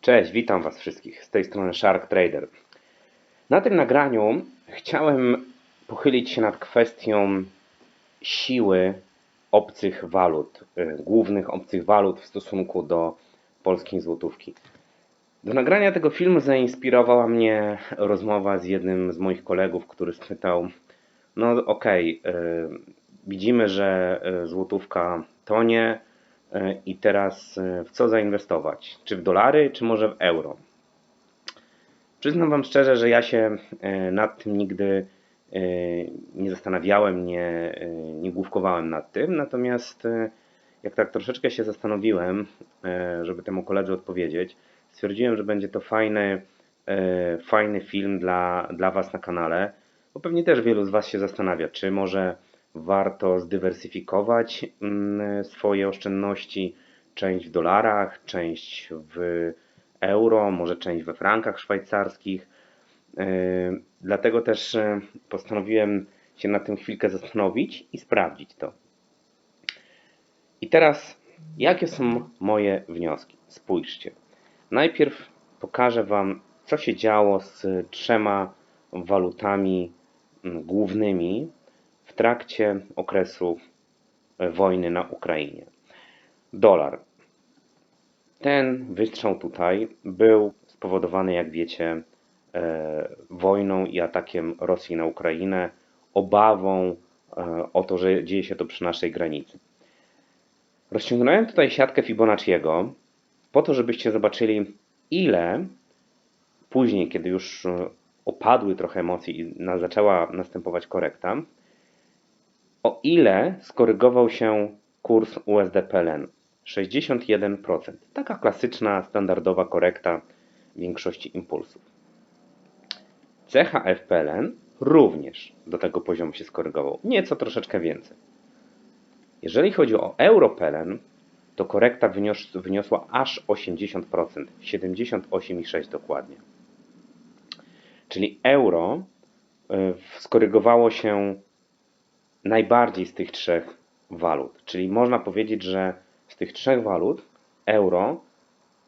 Cześć, witam Was wszystkich. Z tej strony Shark Trader. Na tym nagraniu chciałem pochylić się nad kwestią siły obcych walut, y, głównych obcych walut w stosunku do polskiej złotówki. Do nagrania tego filmu zainspirowała mnie rozmowa z jednym z moich kolegów, który spytał: No, okej, y, widzimy, że y, złotówka tonie i teraz y, w co zainwestować? Czy w dolary, czy może w euro? Przyznam Wam szczerze, że ja się y, nad tym nigdy nie zastanawiałem, nie, nie główkowałem nad tym, natomiast jak tak troszeczkę się zastanowiłem, żeby temu koledze odpowiedzieć, stwierdziłem, że będzie to fajny, fajny film dla, dla Was na kanale, bo pewnie też wielu z Was się zastanawia, czy może warto zdywersyfikować mm, swoje oszczędności, część w dolarach, część w euro, może część we frankach szwajcarskich. Yy, Dlatego też yy, postanowiłem się na tym chwilkę zastanowić i sprawdzić to. I teraz, jakie są moje wnioski? Spójrzcie. Najpierw pokażę Wam, co się działo z trzema walutami mm, głównymi trakcie okresu e, wojny na Ukrainie. Dolar. Ten wystrzał tutaj był spowodowany, jak wiecie, e, wojną i atakiem Rosji na Ukrainę, obawą e, o to, że dzieje się to przy naszej granicy. Rozciągnąłem tutaj siatkę Fibonacciego po to, żebyście zobaczyli, ile później, kiedy już opadły trochę emocje i zaczęła następować korekta, o ile skorygował się kurs USD PLN? 61%. Taka klasyczna, standardowa korekta większości impulsów. CHF PLN również do tego poziomu się skorygował. Nieco troszeczkę więcej. Jeżeli chodzi o euro PLN, to korekta wynios, wyniosła aż 80%, 78,6 dokładnie. Czyli euro y, skorygowało się najbardziej z tych trzech walut. Czyli można powiedzieć, że z tych trzech walut euro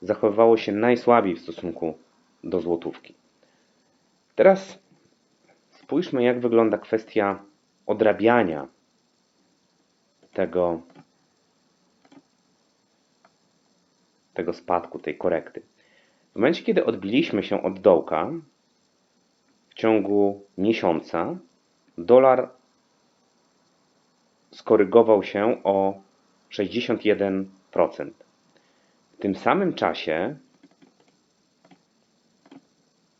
zachowywało się najsłabiej w stosunku do złotówki. Teraz spójrzmy, jak wygląda kwestia odrabiania tego, tego spadku, tej korekty. W momencie, kiedy odbiliśmy się od dołka, w ciągu miesiąca dolar skorygował się o 61%. W tym samym czasie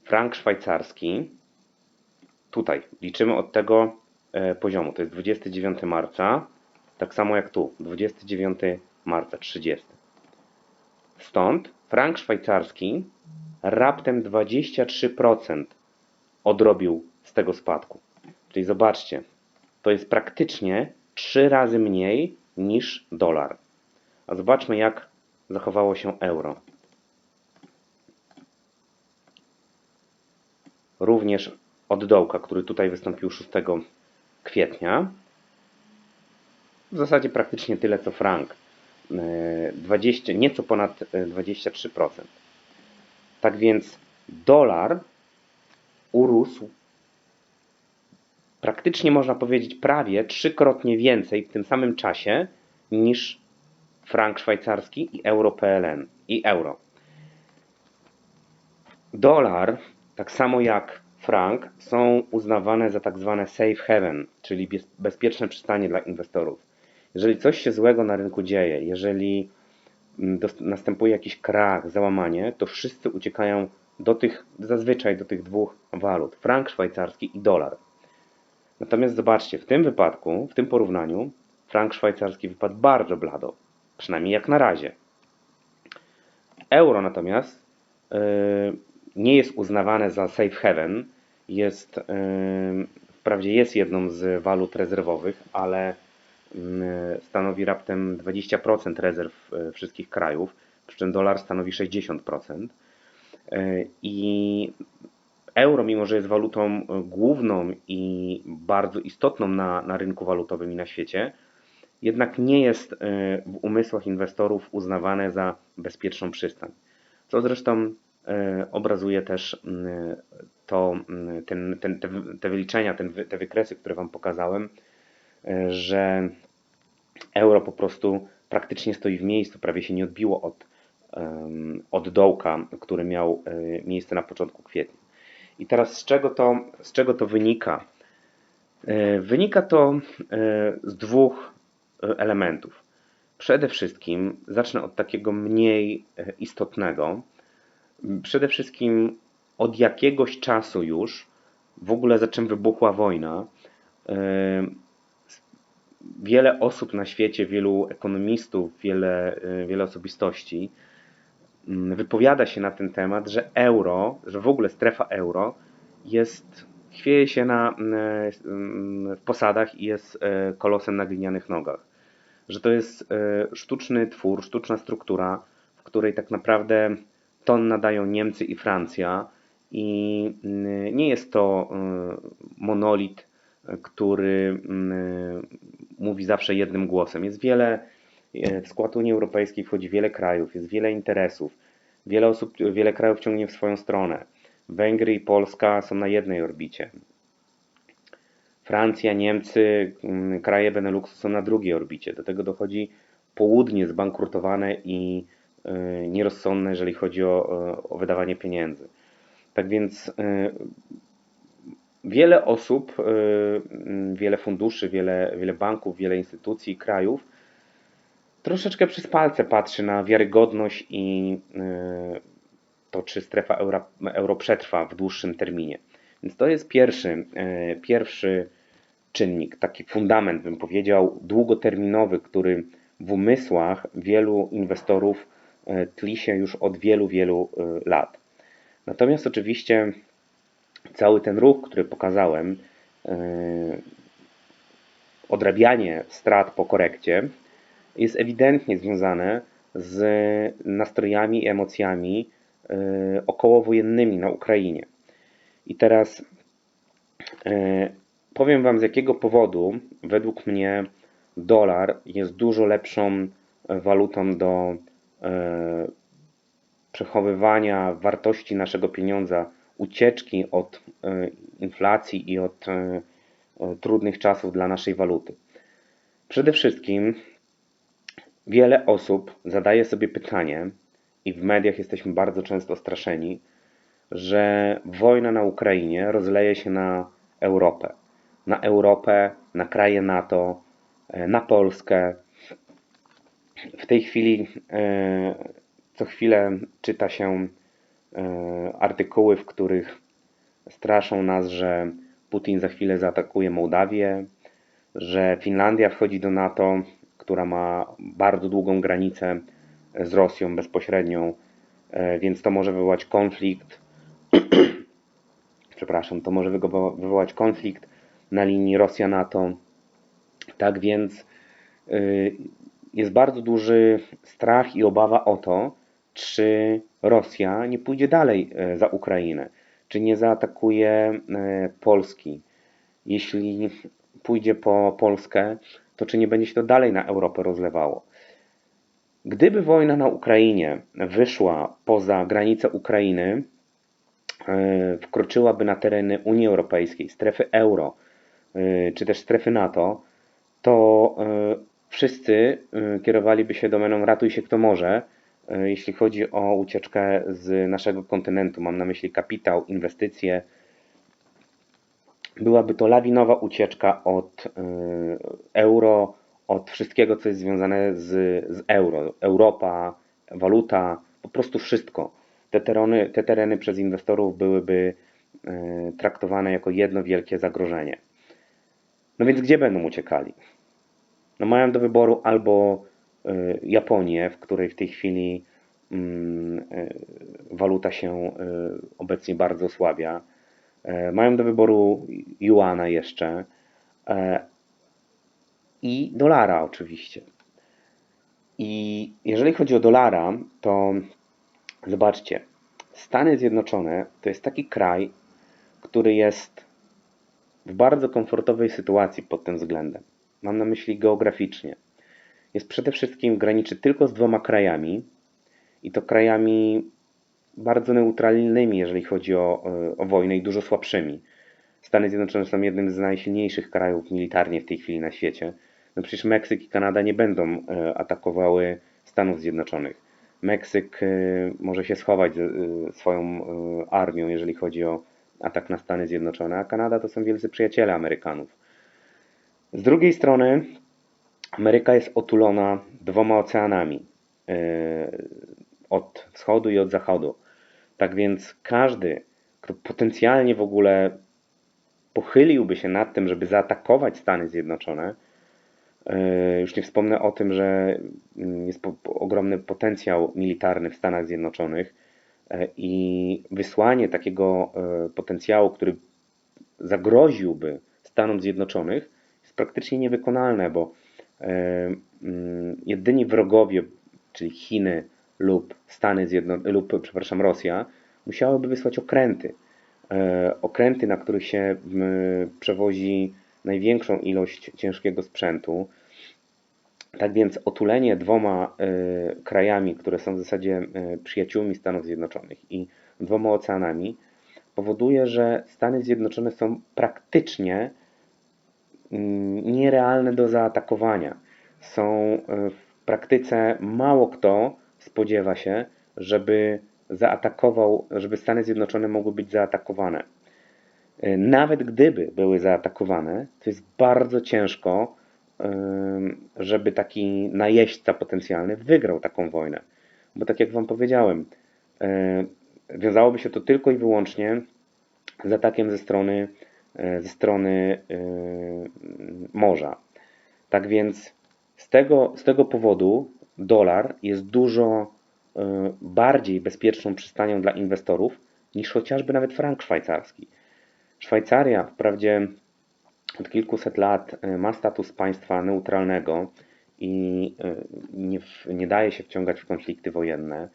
frank szwajcarski, tutaj liczymy od tego e, poziomu, to jest 29 marca, tak samo jak tu, 29 marca, 30. Stąd frank szwajcarski raptem 23% odrobił z tego spadku. Czyli zobaczcie, to jest praktycznie 3 razy mniej niż dolar. A zobaczmy, jak zachowało się euro. Również od dołka, który tutaj wystąpił 6 kwietnia. W zasadzie praktycznie tyle co frank. E, 20, nieco ponad e, 23%. Tak więc dolar urósł praktycznie można powiedzieć prawie trzykrotnie więcej w tym samym czasie niż frank szwajcarski i euro PLN i euro. Dolar, tak samo jak frank, są uznawane za tak zwane safe haven, czyli bez- bezpieczne przystanie dla inwestorów. Jeżeli coś się złego na rynku dzieje, jeżeli mm, następuje jakiś krach, załamanie, to wszyscy uciekają do tych, zazwyczaj do tych dwóch walut, frank szwajcarski i dolar. Natomiast zobaczcie, w tym wypadku, w tym porównaniu, frank szwajcarski wypadł bardzo blado, przynajmniej jak na razie. Euro natomiast yy, nie jest uznawane za safe haven, jest, yy, wprawdzie jest jedną z walut rezerwowych, ale yy, stanowi raptem 20% rezerw yy, wszystkich krajów, przy czym dolar stanowi 60%. Yy, I euro, mimo że jest walutą e, główną i bardzo istotną na, na rynku walutowym i na świecie, jednak nie jest e, w umysłach inwestorów uznawane za bezpieczną przystań. co zresztą e, obrazuje też mm, to, mm, ten, ten, te, te wyliczenia, ten, te wykresy, które Wam pokazałem, że euro po prostu praktycznie stoi w miejscu, prawie się nie odbiło od, od dołka, który miał miejsce na początku kwietnia. I teraz z czego to, z czego to wynika? E, Wynika to e, z dwóch e, elementów. Przede wszystkim zacznę od takiego mniej istotnego. Przede wszystkim od jakiegoś czasu już, w ogóle za czym wybuchła wojna, wiele osób na świecie, wielu ekonomistów, wiele, wiele osobistości wypowiada się na ten temat, że euro, że w ogóle strefa euro jest, chwieje się na, mm, w posadach i jest e, kolosem na glinianych nogach. Że to jest e, sztuczny twór, sztuczna struktura, w której tak naprawdę ton nadają Niemcy i Francja i mm, nie jest to e, monolit, który mm, mówi zawsze jednym głosem. Jest wiele, w skład Unii Europejskiej wchodzi wiele krajów, jest wiele interesów, wiele osób, wiele krajów ciągnie w swoją stronę. Węgry i Polska są na jednej orbicie. Francja, Niemcy, mm, kraje Beneluxu są na drugiej orbicie. Do tego dochodzi południe zbankrutowane i y, nierozsądne, jeżeli chodzi o, o wydawanie pieniędzy. Tak więc wiele osób, wiele funduszy, wiele, wiele banków, wiele instytucji, krajów troszeczkę przez palce patrzy na wiarygodność i y, to, czy strefa euro, euro przetrwa w dłuższym terminie. Więc to jest pierwszy, e, pierwszy czynnik, taki fundament, bym powiedział, długoterminowy, który w umysłach wielu inwestorów e, tli się już od wielu, wielu lat. Natomiast oczywiście cały ten ruch, który pokazałem, odrabianie strat po korekcie, jest ewidentnie związane z nastrojami i emocjami e, okołowojennymi na Ukrainie. I teraz e, powiem Wam, z jakiego powodu według mnie dolar jest dużo lepszą walutą do e, przechowywania wartości naszego pieniądza, ucieczki od inflacji i od trudnych czasów dla naszej waluty. Przede wszystkim wiele osób zadaje sobie pytanie, i w mediach jesteśmy bardzo często straszeni, że wojna na Ukrainie rozleje się na Europę. Na Europę, na kraje NATO, e, na Polskę. W tej chwili e, co chwilę czyta się e, artykuły, w których straszą nas, że Putin za chwilę zaatakuje Mołdawię, że Finlandia wchodzi do NATO, która ma bardzo długą granicę z Rosją bezpośrednią, e, więc to może wywołać konflikt. Przepraszam, to może wywołać konflikt na linii Rosja-NATO. Tak więc y, jest bardzo duży strach i obawa o to, czy Rosja nie pójdzie dalej e, za Ukrainę, czy nie zaatakuje e, Polski. Jeśli pójdzie po Polskę, to czy nie będzie się to dalej na Europę rozlewało. Gdyby wojna na Ukrainie wyszła poza granice Ukrainy, e, wkroczyłaby na tereny Unii Europejskiej, strefy euro, e, czy też strefy NATO, to e, wszyscy kierowaliby się domeną ratuj się kto może, jeśli chodzi o ucieczkę z naszego kontynentu. Mam na myśli kapitał, inwestycje. Byłaby to lawinowa ucieczka od e, euro, od wszystkiego, co jest związane z, z euro. Europa, waluta, po prostu wszystko. Te tereny, te tereny przez inwestorów byłyby e, traktowane jako jedno wielkie zagrożenie. No więc gdzie będą uciekali? No mają do wyboru albo e, Japonię, w której w tej chwili mm, waluta się obecnie bardzo osłabia. E, Mają do wyboru juana jeszcze e, i dolara oczywiście. I jeżeli chodzi o dolara, to zobaczcie, Stany Zjednoczone to jest taki kraj, który jest w bardzo komfortowej sytuacji pod tym względem. Mam na myśli geograficznie. Jest przede wszystkim graniczy tylko z dwoma krajami i to krajami bardzo neutralnymi, jeżeli chodzi o, e, o wojnę i dużo słabszymi. Stany Zjednoczone są jednym z najsilniejszych krajów militarnie w tej chwili na świecie. No przecież Meksyk i Kanada nie będą e, atakowały Stanów Zjednoczonych. Meksyk e, może się schować swoją armią, jeżeli chodzi o atak na Stany Zjednoczone, a Kanada to są wielcy przyjaciele Amerykanów. Z drugiej strony Ameryka jest otulona dwoma oceanami od wschodu i od zachodu. Tak więc każdy, kto potencjalnie w ogóle pochyliłby się nad tym, żeby zaatakować Stany Zjednoczone, e, już nie wspomnę o tym, że mm, jest ogromny potencjał militarny w Stanach Zjednoczonych e, i wysłanie takiego e, potencjału, który zagroziłby Stanom Zjednoczonych, jest praktycznie niewykonalne, bo mm, jedyni wrogowie, czyli Chiny lub Stany Zjednoczone, lub przepraszam, Rosja, musiałyby wysłać okręty. E, Okręty, na których się przewozi największą ilość ciężkiego sprzętu. Tak więc otulenie dwoma e, krajami, które są w zasadzie e, przyjaciółmi Stanów Zjednoczonych i dwoma oceanami, powoduje, że Stany Zjednoczone są praktycznie mm, nierealne do zaatakowania. Są w praktyce mało kto spodziewa się, żeby zaatakował, żeby Stany Zjednoczone mogły być zaatakowane. E, Nawet gdyby były zaatakowane, to jest bardzo ciężko, żeby taki najeźdźca potencjalny wygrał taką wojnę. Bo tak jak Wam powiedziałem, e, wiązałoby się to tylko i wyłącznie z atakiem ze strony, e, ze strony morza. Tak więc z tego, z tego powodu dolar jest dużo e, bardziej bezpieczną przystanią dla inwestorów niż chociażby nawet frank szwajcarski. Szwajcaria wprawdzie od kilkuset lat e, ma status państwa neutralnego i e, nie, nie daje się wciągać w konflikty wojenne.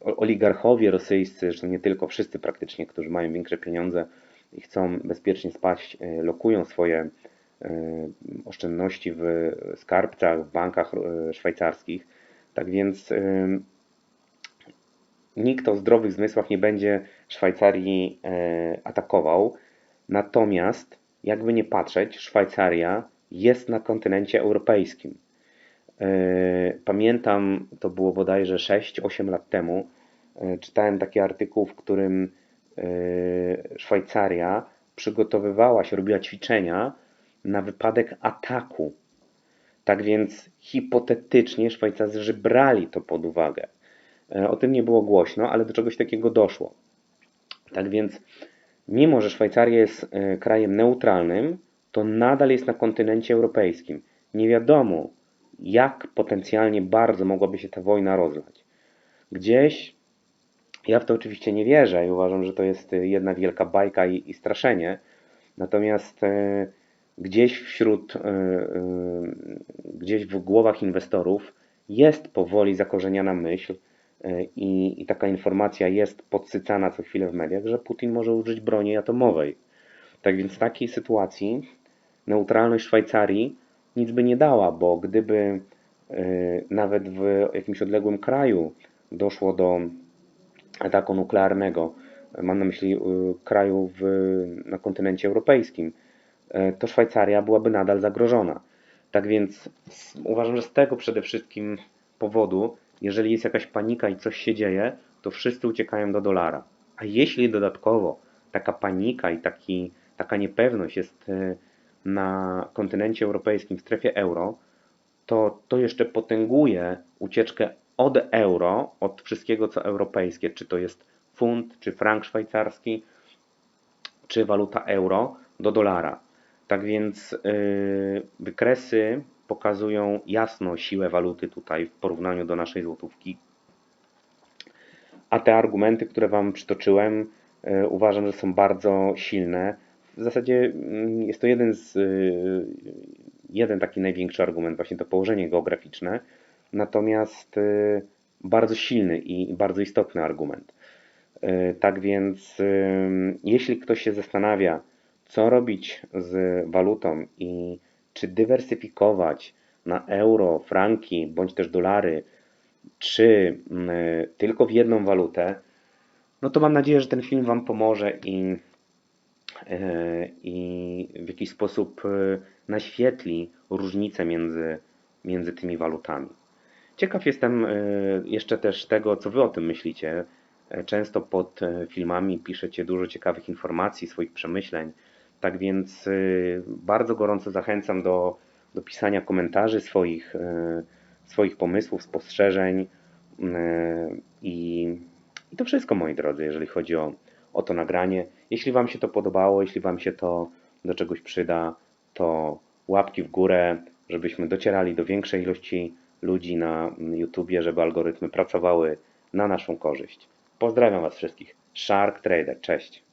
Oligarchowie rosyjscy, zresztą nie tylko, wszyscy praktycznie, którzy mają większe pieniądze i chcą bezpiecznie spać, lokują swoje oszczędności w skarbcach, w bankach e, szwajcarskich. Tak więc em, nikt o zdrowych zmysłach nie będzie Szwajcarii e, atakował. Natomiast, jakby nie patrzeć, Szwajcaria jest na kontynencie europejskim. E, Pamiętam, to było bodajże 6-8 lat temu, e, czytałem taki artykuł, w którym e, Szwajcaria przygotowywała się, robiła ćwiczenia na wypadek ataku. Tak więc hipotetycznie Szwajcarzy brali to pod uwagę. E, O tym nie było głośno, ale do czegoś takiego doszło. Tak więc, mimo że Szwajcaria jest e, krajem neutralnym, to nadal jest na kontynencie europejskim. Nie wiadomo, jak potencjalnie bardzo mogłaby się ta wojna rozlać. Gdzieś, ja w to oczywiście nie wierzę i uważam, że to jest e, jedna wielka bajka i, i straszenie, natomiast e, gdzieś wśród, e, e, gdzieś w głowach inwestorów jest powoli zakorzeniana myśl, e, i, i taka informacja jest podsycana co chwilę w mediach, że Putin może użyć broni atomowej. Tak więc w takiej sytuacji neutralność Szwajcarii nic by nie dała, bo gdyby nawet w jakimś odległym kraju doszło do ataku nuklearnego, mam na myśli kraju w, na kontynencie europejskim, to Szwajcaria byłaby nadal zagrożona. Tak więc uważam, że z tego przede wszystkim powodu, jeżeli jest jakaś panika i coś się dzieje, to wszyscy uciekają do dolara. A jeśli dodatkowo taka panika i taki, taka niepewność jest e, na kontynencie europejskim, w strefie euro, to to jeszcze potęguje ucieczkę od euro, od wszystkiego co europejskie, czy to jest funt, czy frank szwajcarski, czy waluta euro do dolara. Tak więc yy, wykresy pokazują jasno siłę waluty tutaj w porównaniu do naszej złotówki. A te argumenty, które Wam przytoczyłem, yy, uważam, że są bardzo silne. W zasadzie mm, jest to jeden z yy, jeden taki największy argument, właśnie to położenie geograficzne, natomiast bardzo silny i bardzo istotny argument. Tak więc, jeśli ktoś się zastanawia, co robić z walutą i czy dywersyfikować na euro, franki bądź też dolary, czy mm, tylko w jedną walutę, no to mam nadzieję, że ten film Wam pomoże i, e, i w jakiś sposób e, naświetli różnice między, między tymi walutami. Ciekaw jestem e, jeszcze też tego, co Wy o tym myślicie. Często pod filmami piszecie dużo ciekawych informacji, swoich przemyśleń. Tak więc e, bardzo gorąco zachęcam do, do pisania komentarzy swoich, e, swoich pomysłów, spostrzeżeń. E, I, I to wszystko, moi drodzy, jeżeli chodzi o, o to nagranie. Jeśli Wam się to podobało, jeśli Wam się to do czegoś przyda, to łapki w górę, żebyśmy docierali do większej ilości ludzi na YouTubie, żeby algorytmy pracowały na naszą korzyść. Pozdrawiam Was wszystkich. Shark Trader, cześć.